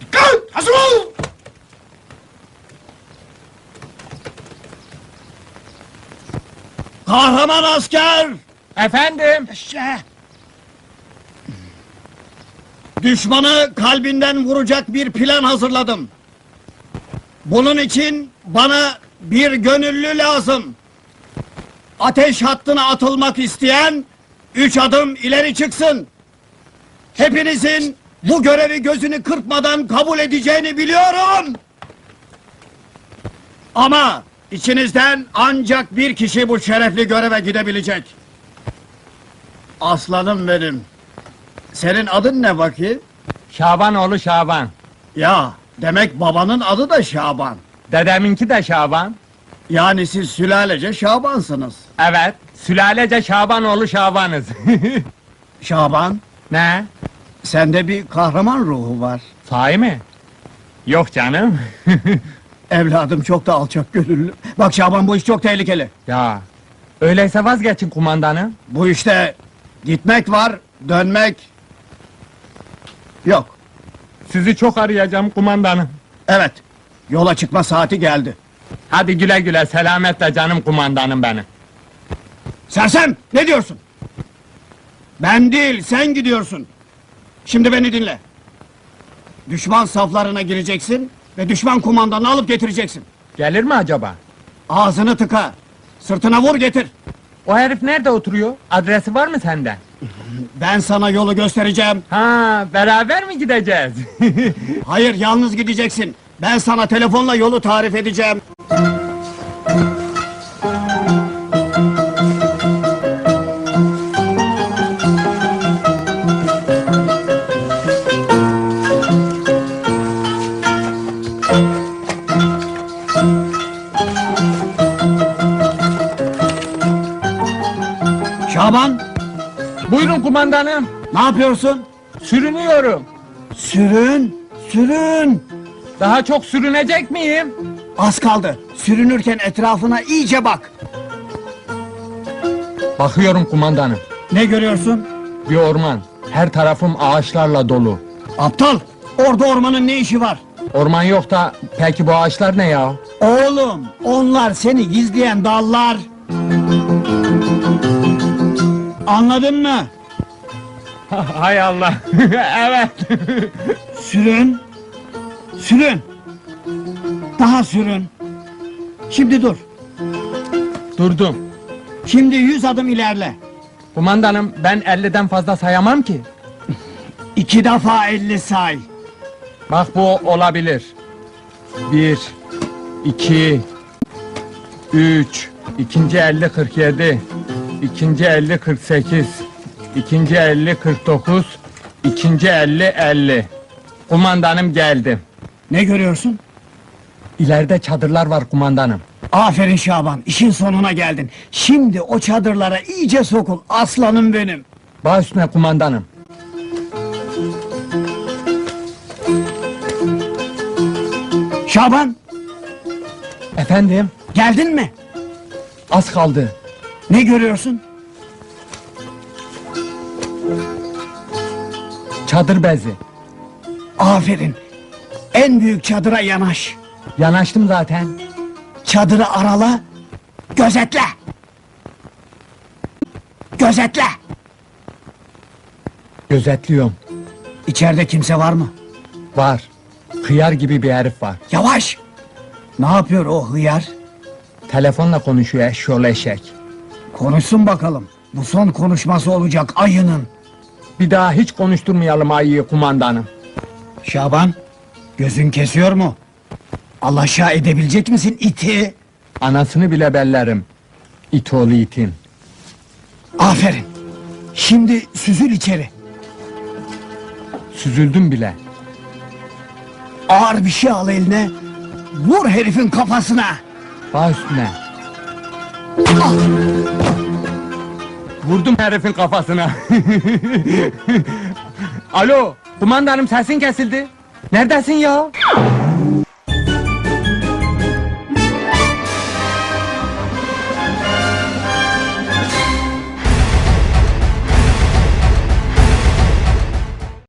Dikkat! Hazır ol! Kahraman asker! Efendim? Yaşa! Düşmanı kalbinden vuracak bir plan hazırladım. Bunun için bana bir gönüllü lazım. Ateş hattına atılmak isteyen üç adım ileri çıksın. Hepinizin bu görevi gözünü kırpmadan kabul edeceğini biliyorum. Ama içinizden ancak bir kişi bu şerefli göreve gidebilecek. Aslanım benim. Senin adın ne bakayım? Şaban oğlu Şaban. Ya demek babanın adı da Şaban. Dedeminki de Şaban. Yani siz sülalece Şabansınız. Evet, sülalece Şaban oğlu Şaban'ız. Şaban, ne? sende bir kahraman ruhu var. Sahi mi? Yok canım. Evladım çok da alçak gönüllü. Bak Şaban bu iş çok tehlikeli. ya, öyleyse vazgeçin kumandanım. Bu işte gitmek var, dönmek yok. Sizi çok arayacağım kumandanım. Evet, yola çıkma saati geldi. Hadi güle güle selametle canım kumandanım benim. Sersem, ne diyorsun? Ben değil, sen gidiyorsun. Şimdi beni dinle. Düşman saflarına gireceksin ve düşman kumandanını alıp getireceksin. Gelir mi acaba? Ağzını tıka, sırtına vur getir. O herif nerede oturuyor? Adresi var mı sende? Ben sana yolu göstereceğim. Ha, beraber mi gideceğiz? Hayır, yalnız gideceksin. Ben sana telefonla yolu tarif edeceğim. Şaban, Buyurun kumandanım. ne yapıyorsun? Sürünüyorum. Sürün, sürün. Daha çok sürünecek miyim? Az kaldı. Sürünürken etrafına iyice bak. Bakıyorum kumandanım. Ne görüyorsun? Bir orman. Her tarafım ağaçlarla dolu. Aptal! Orada ormanın ne işi var? Orman yok da peki bu ağaçlar ne ya? Oğlum, onlar seni gizleyen dallar. Anladın mı? Hay Allah. evet. Sürün. Sürün. Daha sürün. Şimdi dur. Durdum. Şimdi yüz adım ilerle. Kumandanım ben 50'den fazla sayamam ki. İki defa elli say. Bak bu olabilir. Bir, iki, üç, ikinci 50 47, ikinci 50 48, ikinci 50 49, ikinci 50 50. Kumandanım geldi. Ne görüyorsun? İleride çadırlar var kumandanım. Aferin Şaban, işin sonuna geldin. Şimdi o çadırlara iyice sokul, aslanım benim. Baş üstüne kumandanım. Şaban, Efendim, geldin mi? az kaldı. Ne görüyorsun? Çadır bezi. Aferin. En büyük çadıra yanaş. Yanaştım zaten. Çadırı arala, gözetle. Gözetle. Gözetliyorum. İçeride kimse var mı? Var. Hıyar gibi bir herif var. Yavaş. Ne yapıyor o hıyar? Telefonla konuşuyor eşşoğlu eşek. Konuşsun bakalım. Bu son konuşması olacak ayının. Bir daha hiç konuşturmayalım ayıyı kumandanım. Şaban, gözün kesiyor mu? Alaşağı edebilecek misin iti? Anasını bile bellerim. İt oğlu itin. Aferin. Şimdi süzül içeri. Süzüldüm bile. Ağır bir şey al eline. Vur herifin kafasına. Baş üstüne. Vurdum herifin kafasına. Alo, kumandanım sesin kesildi. Neredesin ya?